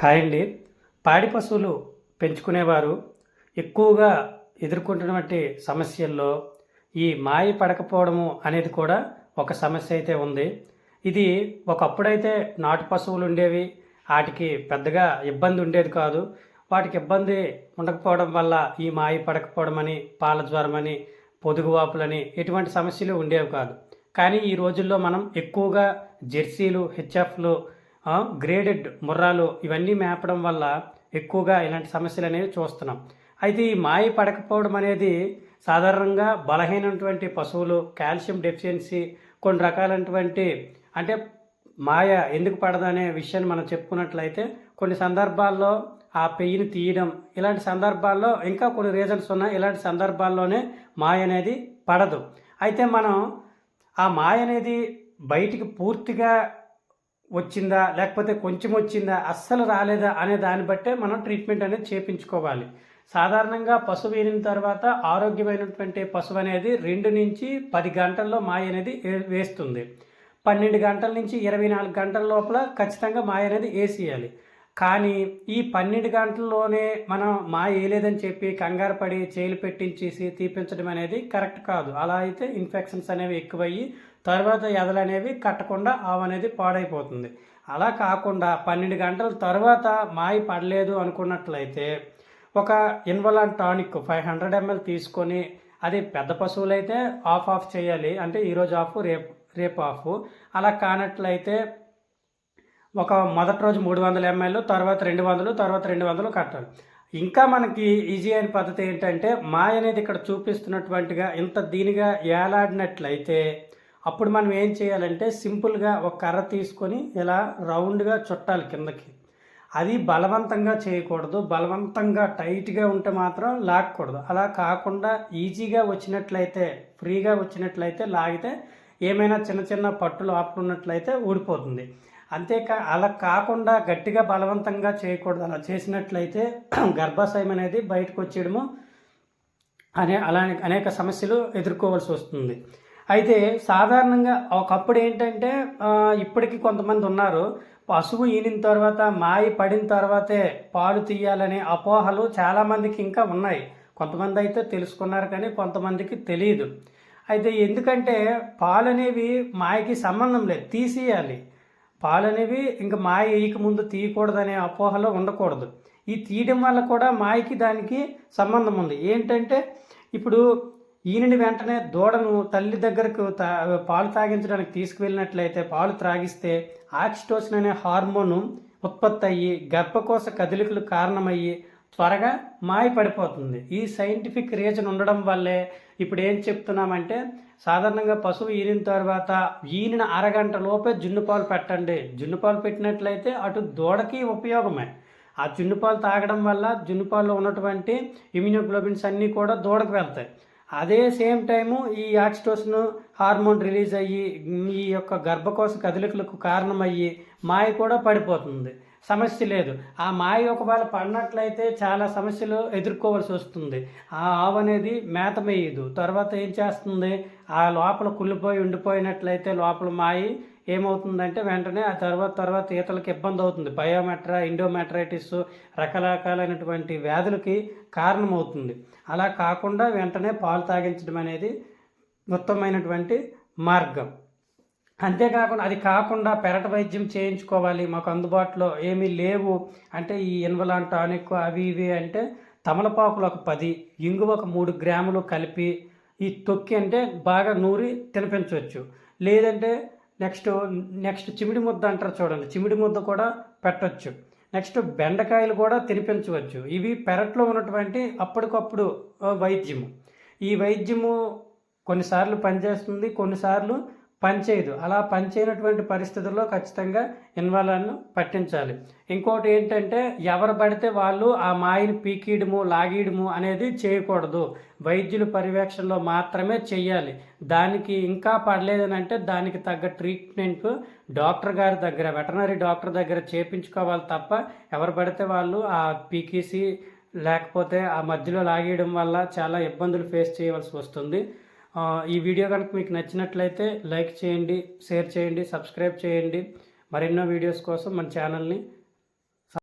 Hi అండి. పాడి పశువులు పెంచుకునేవారు ఎక్కువగా ఎదుర్కొంటున్నటువంటి సమస్యల్లో ఈ మాయ పడకపోవడము అనేది కూడా ఒక సమస్య అయితే ఉంది. ఇది ఒకప్పుడైతే నాటు పశువులు ఉండేవి వాటికి పెద్దగా ఇబ్బంది ఉండేది కాదు. వాటికి ఇబ్బంది ఉండకపోవడం వల్ల ఈ మాయ పడకపోవడం అని పాల జ్వరం అని పొదుగువాపులని ఎటువంటి సమస్యలు ఉండేవి కాదు. కానీ ఈ రోజుల్లో మనం ఎక్కువగా జెర్సీలు హెచ్ఎఫ్లు గ్రేడెడ్ ముర్రాలు ఇవన్నీ మేపడం వల్ల ఎక్కువగా ఇలాంటి సమస్యలు అనేవి చూస్తున్నాం. అయితే ఈ మాయ పడకపోవడం అనేది సాధారణంగా బలహీనటువంటి పశువులు కాల్షియం డెఫిషియన్సీ కొన్ని రకాలైనటువంటి అంటే మాయ ఎందుకు పడదు అనే విషయాన్ని మనం చెప్పుకున్నట్లయితే కొన్ని సందర్భాల్లో ఆ పెయ్యిని తీయడం ఇలాంటి సందర్భాల్లో ఇంకా కొన్ని రీజన్స్ ఉన్నాయి ఇలాంటి సందర్భాల్లోనే మాయ అనేది పడదు. అయితే మనం ఆ మాయ అనేది బయటికి పూర్తిగా వచ్చిందా లేకపోతే కొంచెం వచ్చిందా అస్సలు రాలేదా అనే దాన్ని బట్టే మనం ట్రీట్మెంట్ అనేది చేపించుకోవాలి. సాధారణంగా పశువు వేయిన తర్వాత ఆరోగ్యమైనటువంటి పశువు అనేది రెండు నుంచి పది గంటల్లో మాయ అనేది వేస్తుంది. పన్నెండు గంటల నుంచి ఇరవై నాలుగు గంటల లోపల ఖచ్చితంగా మాయ అనేది వేసేయాలి. కానీ ఈ పన్నెండు గంటల్లోనే మనం మా వేయలేదని చెప్పి కంగారు పడి చేలు పెట్టించేసి తీపించడం అనేది కరెక్ట్ కాదు. అలా అయితే ఇన్ఫెక్షన్స్ అనేవి ఎక్కువయ్యి తర్వాత ఎదలు అనేవి కట్టకుండా ఆవు అనేది పాడైపోతుంది. అలా కాకుండా పన్నెండు గంటల తర్వాత మాయ పడలేదు అనుకున్నట్లయితే ఒక ఇన్వలాన్ టానిక్ ఫైవ్ హండ్రెడ్ ఎంఎల్ తీసుకొని అది పెద్ద పశువులైతే ఆఫ్ ఆఫ్ చేయాలి. అంటే ఈరోజు ఆఫ్ రేపు రేపు ఆఫ్. అలా కానట్లయితే ఒక మొదటి రోజు మూడు వందల ఎంఎల్ తర్వాత రెండు వందలు తర్వాత రెండు వందలు కట్టాలి. ఇంకా మనకి ఈజీ అయిన పద్ధతి ఏంటంటే మాయ అనేది ఇక్కడ చూపిస్తున్నటువంటిగా ఇంత దీనిగా ఏలాడినట్లయితే అప్పుడు మనం ఏం చేయాలంటే సింపుల్గా ఒక కర్ర తీసుకొని ఇలా రౌండ్గా చుట్టాలి కిందకి. అది బలవంతంగా చేయకూడదు. బలవంతంగా టైట్గా ఉంటే మాత్రం లాక్కూడదు. అలా కాకుండా ఈజీగా వచ్చినట్లయితే ఫ్రీగా వచ్చినట్లయితే లాగితే ఏమైనా చిన్న చిన్న పట్టులు ఆపుకున్నట్లయితే ఊడిపోతుంది. అంతేకా అలా కాకుండా గట్టిగా బలవంతంగా చేయకూడదు. అలా చేసినట్లయితే గర్భాశయం అనేది బయటకు వచ్చేయడము అనే అలానే అనేక సమస్యలు ఎదుర్కోవాల్సి వస్తుంది. అయితే సాధారణంగా ఒకప్పుడు ఏంటంటే ఇప్పటికీ కొంతమంది ఉన్నారు. పశువు ఈనిన తర్వాత మాయి పడిన తర్వాతే పాలు తీయాలనే అపోహలు చాలామందికి ఇంకా ఉన్నాయి. కొంతమంది అయితే తెలుసుకున్నారు కానీ కొంతమందికి తెలియదు. అయితే ఎందుకంటే పాలు అనేవి మాయకి సంబంధం లేదు తీసేయాలి. పాలు అనేవి ఇంకా మాయ వేయక ముందు తీయకూడదనే అపోహలో ఉండకూడదు. ఈ తీయడం వల్ల కూడా మాయకి దానికి సంబంధం ఉంది. ఏంటంటే ఇప్పుడు ఈయనని వెంటనే దూడను తల్లి దగ్గరకు తా పాలు తాగించడానికి తీసుకువెళ్ళినట్లయితే పాలు త్రాగిస్తే ఆక్సిటోసిన్ అనే హార్మోను ఉత్పత్తి అయ్యి గర్భకోశ కదలికలు కారణమయ్యి త్వరగా మాయపడిపోతుంది. ఈ సైంటిఫిక్ రీజన్ ఉండడం వల్లే ఇప్పుడు ఏం చెప్తున్నామంటే సాధారణంగా పశువు ఈనిన తర్వాత ఈనిన అరగంట లోపే జున్ను పాలు పెట్టండి. జున్ను పాలు పెట్టినట్లయితే అటు దూడకి ఉపయోగమే. ఆ జున్ను పాలు తాగడం వల్ల జున్ను పాలలో ఉన్నటువంటి ఇమ్యూనోగ్లోబిన్స్ అన్నీ కూడా దూడకు వెళ్తాయి. అదే సేమ్ టైము ఈ యాక్స్టోసిన్ హార్మోన్ రిలీజ్ అయ్యి ఈ యొక్క గర్భకోశ కదలికలకు కారణమయ్యి మాయ కూడా పడిపోతుంది. సమస్య లేదు. ఆ మాయ ఒకవేళ పడినట్లయితే చాలా సమస్యలు ఎదుర్కోవాల్సి వస్తుంది. ఆ ఆవు అనేది మేతమయ్యదు తర్వాత ఏం చేస్తుంది? ఆ లోపల కుళ్ళిపోయి ఉండిపోయినట్లయితే లోపల మాయి ఏమవుతుందంటే వెంటనే ఆ తర్వాత తర్వాత ఈతలకు ఇబ్బంది అవుతుంది. బయోమెట్రా ఇండోమెట్రైటిస్ రకరకాలైనటువంటి వ్యాధులకి కారణమవుతుంది. అలా కాకుండా వెంటనే పాలు తాగించడం అనేది ఉత్తమమైనటువంటి మార్గం. అంతేకాకుండా అది కాకుండా పెరట వైద్యం చేయించుకోవాలి. మాకు అందుబాటులో ఏమీ లేవు. అంటే ఈ ఇన్వలాన్ టానిక్ అవి ఇవి అంటే తమలపాకులు ఒక పది ఇంగు ఒక మూడు గ్రాములు కలిపి ఈ తొక్కి అంటే బాగా నూరి తినిపించవచ్చు. లేదంటే నెక్స్ట్ నెక్స్ట్ చిమిడి ముద్ద అంటారు చూడండి. చిమిడి ముద్ద కూడా పెట్టచ్చు. నెక్స్ట్ బెండకాయలు కూడా తినిపించవచ్చు. ఇవి పెరట్లో ఉన్నటువంటి అప్పటికప్పుడు వైద్యము. ఈ వైద్యము కొన్నిసార్లు పనిచేస్తుంది కొన్నిసార్లు పనిచేయదు. అలా పనిచేయనటువంటి పరిస్థితుల్లో ఖచ్చితంగా ఇన్వాల్వ్ను పట్టించాలి. ఇంకోటి ఏంటంటే ఎవరు పడితే వాళ్ళు ఆ మాయని పీకీయడము లాగీయడము అనేది చేయకూడదు. వైద్యుల పర్యవేక్షణలో మాత్రమే చేయాలి. దానికి ఇంకా పడలేదని అంటే దానికి తగ్గ ట్రీట్మెంట్ డాక్టర్ గారి దగ్గర వెటనరీ డాక్టర్ దగ్గర చేపించుకోవాలి తప్ప ఎవరు పడితే వాళ్ళు ఆ పీకేసి లేకపోతే ఆ మధ్యలో లాగేయడం వల్ల చాలా ఇబ్బందులు ఫేస్ చేయవలసి వస్తుంది. ఈ వీడియో కనుక మీకు నచ్చినట్లయితే లైక్ చేయండి షేర్ చేయండి సబ్స్క్రైబ్ చేయండి. మరెన్నో వీడియోస్ కోసం మన ఛానల్ని